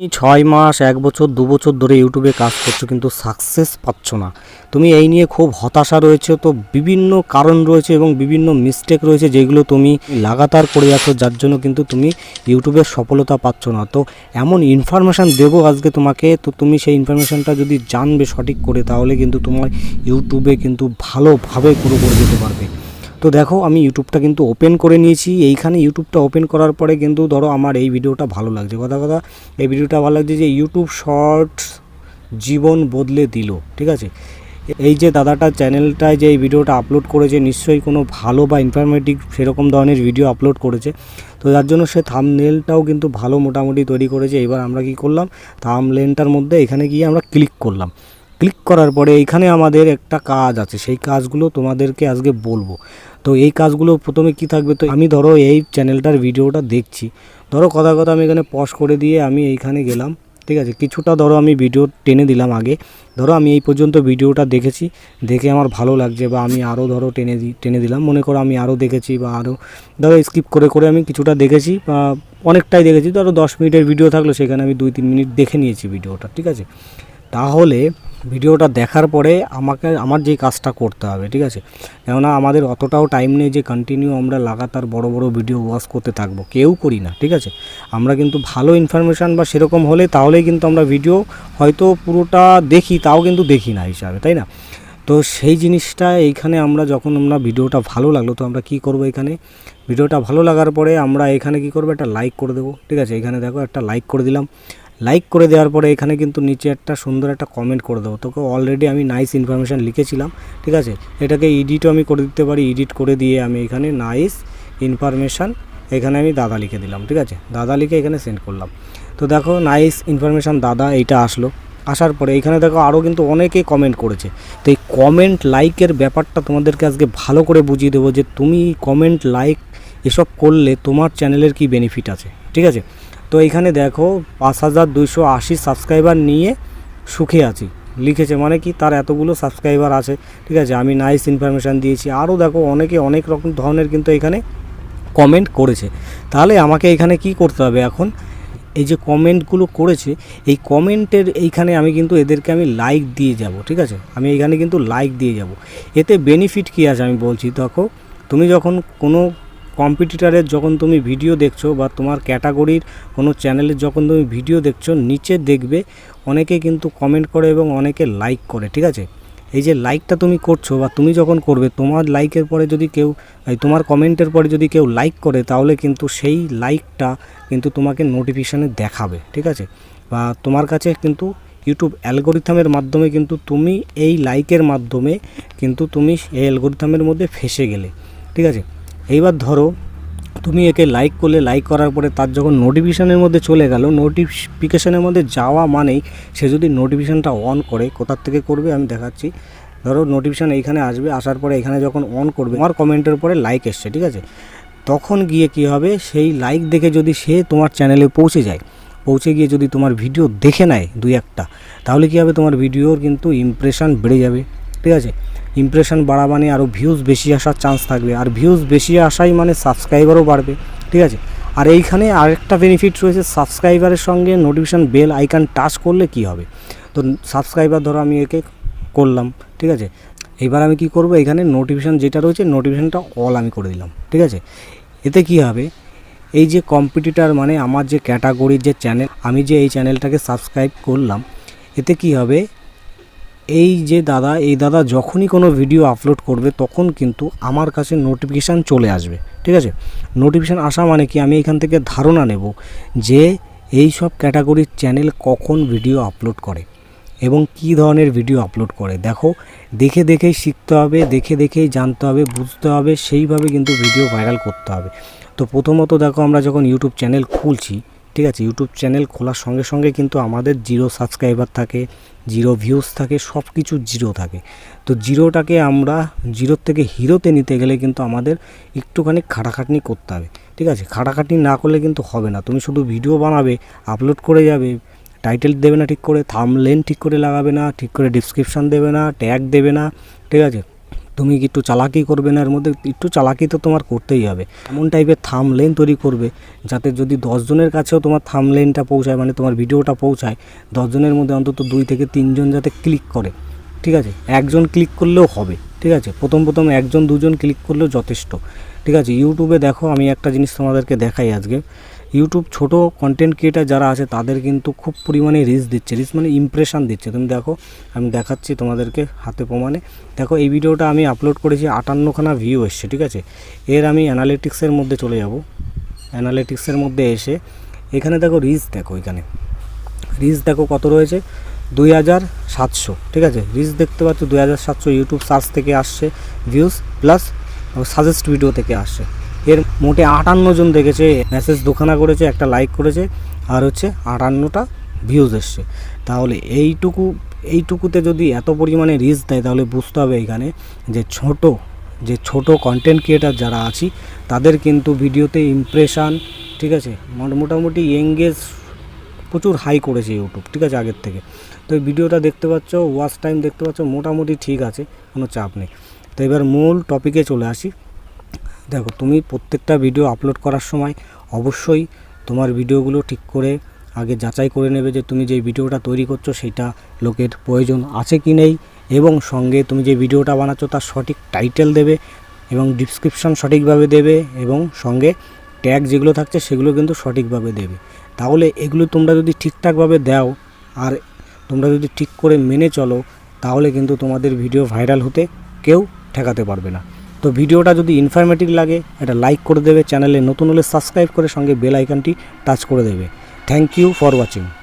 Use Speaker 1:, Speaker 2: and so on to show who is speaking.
Speaker 1: ছয় মাস, এক বছর, দু বছর ধরে ইউটিউবে কাজ করছ কিন্তু সাকসেস পাচ্ছ না। তুমি এই নিয়ে খুব হতাশা রয়েছে তো বিভিন্ন কারণ রয়েছে এবং বিভিন্ন মিস্টেক রয়েছে যেগুলো তুমি লাগাতার করে যাচ্ছ, যার জন্য কিন্তু তুমি ইউটিউবে সফলতা পাচ্ছ না। তো এমন ইনফরমেশান দেবো আজকে তোমাকে, তো তুমি সেই ইনফরমেশানটা যদি জানবে সঠিক করে তাহলে কিন্তু তোমার ইউটিউবে কিন্তু ভালোভাবে পুরো করে যেতে পারবে। তো দেখো, আমি ইউটিউবটা কিন্তু ওপেন করে নিয়েছি। এইখানে ইউটিউবটা ওপেন করার পরে কিন্তু ধরো আমার এই ভিডিওটা ভালো লাগছে। কথা কথা, এই ভিডিওটা ভালো লাগছে যে ইউটিউব শর্টস জীবন বদলে দিল, ঠিক আছে? এই যে দাদাটা চ্যানেলটায় যে এই ভিডিওটা আপলোড করেছে, নিশ্চয়ই কোনো ভালো বা ইনফরমেটিভ সেরকম ধরনের ভিডিও আপলোড করেছে। তো যার জন্য সে থামনেলটাও কিন্তু ভালো মোটামুটি তৈরি করেছে। এবার আমরা কি করলাম? থামলেনটার মধ্যে এখানে গিয়ে আমরা ক্লিক করলাম। ক্লিক করার পরে এইখানে আমাদের একটা কাজ আছে। সেই কাজগুলো তোমাদেরকে আজকে বলব। তো এই কাজগুলো প্রথমে কি থাকবে? তো আমি ধরো এই চ্যানেলটার ভিডিওটা দেখছি। ধরো কথা কথা আমি এখানে পজ করে দিয়ে আমি এইখানে গেলাম, ঠিক আছে? কিছুটা ধরো আমি ভিডিও টেনে দিলাম আগে। ধরো আমি এই পর্যন্ত ভিডিওটা দেখেছি, দেখে আমার ভালো লাগছে বা আমি আরও ধরো টেনে টেনে দিলাম। মনে করো আমি আরও দেখেছি বা আরও ধরো স্কিপ করে করে আমি কিছুটা দেখেছি, বা অনেকটাই দেখেছি। ধরো দশ মিনিটের ভিডিও থাকল, সেখানে আমি দুই, তিন মিনিট দেখে নিয়েছি ভিডিওটা ঠিক আছে? তাহলে ভিডিওটা দেখার পরে আমাকে, আমার যেই কাজটা করতে হবে, ঠিক আছে? কেননা আমাদের অতটাও টাইম নেই যে কন্টিনিউ আমরা লাগাতার বড় বড় ভিডিও ওয়াচ করতে থাকব। কেউ করি না, ঠিক আছে? আমরা কিন্তু ভালো ইনফরমেশান বা সেরকম হলে তাহলেই কিন্তু আমরা ভিডিও হয়তো পুরোটা দেখি, তাও কিন্তু দেখি না হিসাবে, তাই না? তো সেই জিনিসটা এইখানে আমরা যখন আমরা ভিডিওটা ভালো লাগল, তো আমরা কি করব এখানে? ভিডিওটা ভালো লাগার পরে আমরা এখানে কি করব? একটা লাইক করে দেবো, ঠিক আছে? এখানে দেখো একটা লাইক করে দিলাম। লাইক করে দেওয়ার পরে এখানে কিন্তু নিচে একটা সুন্দর একটা কমেন্ট করে দেবো। তোকে অলরেডি আমি নাইস ইনফরমেশান লিখেছিলাম, ঠিক আছে? এটাকে এডিটও আমি করে দিতে পারি এডিট করে দিয়ে আমি এখানে নাইস ইনফরমেশান এখানে আমি দাদা লিখে দিলাম, ঠিক আছে? দাদা লিখে এখানে সেন্ড করলাম। তো দেখো নাইস ইনফরমেশান দাদা এইটা আসলো। আসার পরে এখানে দেখো আরও কিন্তু অনেকে কমেন্ট করেছে। তো এই কমেন্ট লাইকের ব্যাপারটা তোমাদেরকে আজকে ভালো করে বুঝিয়ে দেবো যে তুমি কমেন্ট লাইক এসব করলে তোমার চ্যানেলের কি বেনিফিট আছে, ঠিক আছে? তো এখানে দেখো পাঁচ হাজার দুইশো আশি সাবস্ক্রাইবার নিয়ে সুখে আছি। লিখেছে মানে কি? তার এতগুলো সাবস্ক্রাইবার আছে। ঠিক আছে, আমি নাইস ইনফরমেশান দিয়েছি। আরও দেখো অনেকে অনেক রকম ধরনের কিন্তু এখানে কমেন্ট করেছে। তাহলে আমাকে এখানে কি করতে হবে এখন? এই যে কমেন্টগুলো করেছে, এই কমেন্টের এইখানে আমি কিন্তু এদেরকে আমি লাইক দিয়ে যাব, ঠিক আছে? আমি এখানে কিন্তু লাইক দিয়ে যাব। এতে বেনিফিট কী আছে আমি বলছি? দেখো, তুমি যখন কোনো কম্পিটিটারের যখন তুমি ভিডিও দেখছ বা তোমার ক্যাটাগরির কোনো চ্যানেলের যখন তুমি ভিডিও দেখছ, নিচে দেখবে অনেকে কিন্তু কমেন্ট করে এবং অনেকে লাইক করে, ঠিক আছে? এই যে লাইকটা তুমি করছ বা তুমি যখন করবে, তোমার লাইকের পরে যদি কেউ তোমার কমেন্টের পরে যদি কেউ লাইক করে, তাহলে কিন্তু সেই লাইকটা কিন্তু তোমাকে নোটিফিকেশানে দেখাবে, ঠিক আছে? বা তোমার কাছে কিন্তু ইউটিউব অ্যালগোরিথামের মাধ্যমে কিন্তু তুমি এই লাইকের মাধ্যমে কিন্তু তুমি এই অ্যালগোরিথামের মধ্যে ফেসে গেলে, ঠিক আছে? এইবার ধরো, তুমি একে লাইক করলে লাইক করার পরে তার যখন নোটিফিকেশানের মধ্যে চলে গেল নোটিফিকেশানের মধ্যে যাওয়া মানেই সে যদি নোটিফিকেশানটা অন করে, কোথার থেকে করবে আমি দেখাচ্ছি। ধরো নোটিফিকেশান এইখানে আসবে, আসার পরে এখানে যখন অন করবে আমার কমেন্টের পরে লাইক এসছে, ঠিক আছে? তখন গিয়ে কি হবে? সেই লাইক দেখে যদি সে তোমার চ্যানেলে পৌঁছে যায়, পৌঁছে গিয়ে যদি তোমার ভিডিও দেখে নেয় দুই একটা, তাহলে কী হবে? তোমার ভিডিওর কিন্তু ইমপ্রেশান বেড়ে যাবে, ঠিক আছে? ইমপ্রেশন বাড়া মানে আরও ভিউজ বেশি আসার চান্স থাকবে। আর ভিউজ বেশি আসাই মানে সাবস্ক্রাইবারও বাড়বে, ঠিক আছে? আর এইখানে আরেকটা বেনিফিট রয়েছে সাবস্ক্রাইবারের সঙ্গে নোটিফিকেশান বেল আইকন টাচ করলে কি হবে? তো সাবস্ক্রাইবার ধরো আমি একে করলাম, ঠিক আছে? এবার আমি কি করব? এখানে নোটিফিকেশান যেটা রয়েছে নোটিফিকেশানটা অল আমি করে দিলাম, ঠিক আছে? এতে কি হবে? এই যে কম্পিটিটার মানে আমার যে ক্যাটাগরির যে চ্যানেল আমি যে এই চ্যানেলটাকে সাবস্ক্রাইব করলাম, এতে কি হবে? এই যে দাদা, এই দাদা যখনই কোনো ভিডিও আপলোড করবে, তখন কিন্তু আমার কাছে নোটিফিকেশান চলে আসবে, ঠিক আছে? নোটিফিকেশান আসা মানে কি? আমি এখান থেকে ধারণা নেব যে এই সব ক্যাটাগরির চ্যানেল কখন ভিডিও আপলোড করে এবং কি ধরনের ভিডিও আপলোড করে। দেখো, দেখে দেখেই শিখতে হবে, দেখে দেখেই জানতে হবে, বুঝতে হবে, সেইভাবে কিন্তু ভিডিও ভাইরাল করতে হবে। তো প্রথমত দেখো, আমরা যখন ইউটিউব চ্যানেল খুলছি ঠিক আছে ইউটিউব চ্যানেল খোলার সঙ্গে সঙ্গে কিন্তু আমাদের জিরো সাবস্ক্রাইবার থাকে জিরো ভিউজ থাকে সব কিছু জিরো থাকে। তো জিরোটাকে আমরা জিরোর থেকে হিরোতে নিতে গেলে কিন্তু আমাদের একটুখানি খাটাখাটনি করতে হবে, ঠিক আছে? খাটাখাটনি না করলে কিন্তু হবে না। তুমি শুধু ভিডিও বানাবে আপলোড করে যাবে টাইটেল দেবে না ঠিক করে থামলেন ঠিক করে লাগাবে না, ঠিক করে ডিসক্রিপশান দেবে না ট্যাগ দেবে না, ঠিক আছে? তুমি কি একটু চালাকি করবে না? এর মধ্যে একটু চালাকি তো তোমার করতেই হবে। এমন টাইপের থাম লেন তৈরি করবে, যাতে যদি দশজনের কাছেও তোমার থাম লেনটা পৌঁছায় মানে তোমার ভিডিওটা পৌঁছায় দশজনের মধ্যে অন্তত দুই থেকে তিনজন যাতে ক্লিক করে। ঠিক আছে? একজন ক্লিক করলেও হবে। ঠিক আছে? প্রথম প্রথম একজন দুজন ক্লিক করলেও যথেষ্ট। ঠিক আছে? ইউটিউবে দেখো, আমি একটা জিনিস তোমাদেরকে দেখাই আজকে। ইউটিউব ছোট কন্টেন্ট ক্রিয়েটার যারা আছে, তাদের কিন্তু খুব পরিমাণে রিচ দিচ্ছে রিচ মানে ইমপ্রেশন দিচ্ছে। তুমি দেখো, আমি দেখাচ্ছি তোমাদেরকে হাতে প্রমাণে। দেখো, এই ভিডিওটা আমি আপলোড করেছি, আটান্নখানা ভিউ এসছে, ঠিক আছে? এর আমি অ্যানালিটিক্সের মধ্যে চলে যাব। অ্যানালিটিক্সের মধ্যে এসে, এখানে দেখো রিচ দেখো, এখানে। রিচ দেখো কত রয়েছে? দুই হাজার সাতশো, ঠিক আছে? রিচ দেখতে পাচ্ছ, দুই হাজার সাতশো ইউটিউব সার্চ থেকে আসছে ভিউজ প্লাস সাজেস্ট ভিডিও থেকে আসছে। এর মোটে আটান্ন জন দেখেছে, মেসেজ দোকানা করেছে, একটা লাইক করেছে, আর হচ্ছে আটান্নটা ভিউজ এসছে। তাহলে এইটুকু, এইটুকুতে যদি এত পরিমাণে রিচ দেয়, তাহলে বুঝতে হবে এখানে যে ছোট যে ছোট কন্টেন্ট ক্রিয়েটার যারা আছি, তাদের কিন্তু ভিডিওতে ইমপ্রেশান ঠিক আছে? মোট- মোটামুটি এঙ্গেজ প্রচুর হাই করেছে ইউটিউব ঠিক আছে, আগের থেকে। তো এই ভিডিওটা দেখতে পাচ্ছ ওয়াচ টাইম দেখতে পাচ্ছ, মোটামুটি ঠিক আছে, কোনো চাপ নেই। তো এবার মূল টপিকে চলে আসি। দেখো, তুমি প্রত্যেকটা ভিডিও আপলোড করার সময় অবশ্যই তোমার ভিডিওগুলো ঠিক করে আগে যাচাই করে নেবে যে তুমি যে ভিডিওটা তৈরি করছ সেটা লোকের প্রয়োজন আছে কি নেই এবং সঙ্গে তুমি যে ভিডিওটা বানাচ্ছো তার সঠিক টাইটেল দেবে এবং ডিসক্রিপশন সঠিকভাবে দেবে এবং সঙ্গে ট্যাগ যেগুলো থাকছে সেগুলো কিন্তু সঠিকভাবে দেবে। তাহলে এগুলো তোমরা যদি ঠিকঠাকভাবে দাও আর তোমরা যদি ঠিক করে মেনে চলো, তাহলে কিন্তু তোমাদের ভিডিও ভাইরাল হতে কেউ ঠেকাতে পারবে না। তো ভিডিওটা যদি ইনফরমেটিভ লাগে এটা লাইক করে দেবে চ্যানেলে নতুন হলে সাবস্ক্রাইব করে সঙ্গে বেল আইকনটি টাচ করে দেবে। Thank you for watching